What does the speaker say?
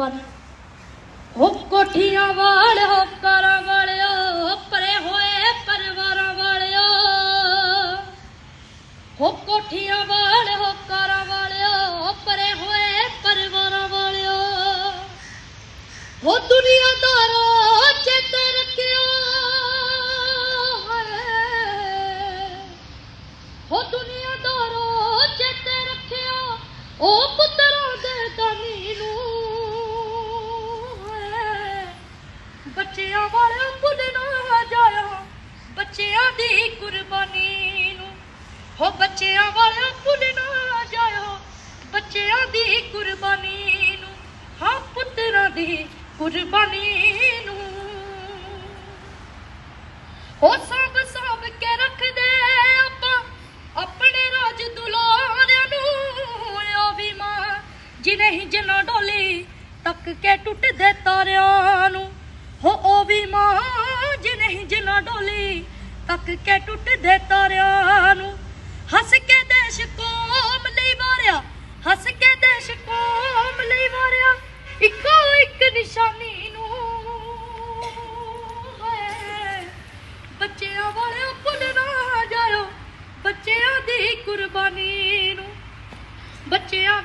ਪਰ ਹੋ ਕੋਠੀਆਂ ਵਾਲਿਓ ਕਰਾਂ ਵਾਲਿਓ, ਪਰੇ ਹੋਏ ਪਰਿਵਾਰਾਂ ਵਾਲਿਓ। ਹੋ ਕੋਠੀਆਂ ਵਾਲਿਓ ਕਰਾਂ ਵਾਲਿਓ, ਪਰੇ ਹੋਏ ਪਰਿਵਾਰਾਂ ਵਾਲਿਓ। ਹੋ ਦੁਨੀਆਦਾਰੋ ਚੇਤੇ ਰੱਖਿਓ ਬੱਚਿਆਂ ਵਾਲੇ ਭੁੱਲ ਬੱਚਿਆਂ ਦੀ ਕੁਰਬਾਨੀ ਨੂੰ। ਹੋ ਬੱਚਿਆਂ ਵਾਲੇ ਭੁੱਲ ਨਾ ਬੱਚਿਆਂ ਦੀ ਕੁਰਬਾਨੀ ਨੂੰ। ਹਾਂ ਪੁੱਤਰਾਂ ਦੀ ਕੁਰਬਾਨੀ ਨੂੰ। ਹੋ ਸਭ ਸਭ ਕੇ ਰੱਖਦੇ ਆਪਾਂ, ਆਪਣੇ ਰਾਜ ਦੁਲਾਰਿਆਂ ਨੂੰ। ਉਹ ਵੀ ਮਾਂ ਜਿਨੇ ਹੀ ਜਨਾ ਡੋਲੀ ਤੱਕ ਕੇ ਟੁੱਟਦੇ ਤਾਰਿਆਂ ਤੱਕ ਕੇ ਟੁੱਟਦੇ ਤਾਰਿਆਂ ਨੂੰ। ਹੱਸ ਕੇ ਦੇਸ਼ ਕੋਮ ਲਈ ਵਾਰਿਆ, ਹੱਸ ਕੇ ਦੇਸ਼ ਕੋਮ ਲਈ ਵਾਰਿਆ, ਇੱਕੋ ਇੱਕ ਨਿਸ਼ਾਨੀ ਨੂੰ ਬੱਚਿਆਂ ਵਾਲਿਓ ਭੁੱਲ ਨਾ ਜਾਇਓ, ਬੱਚਿਆਂ ਦੀ ਕੁਰਬਾਨੀ ਨੂੰ। ਬੱਚਿਆਂ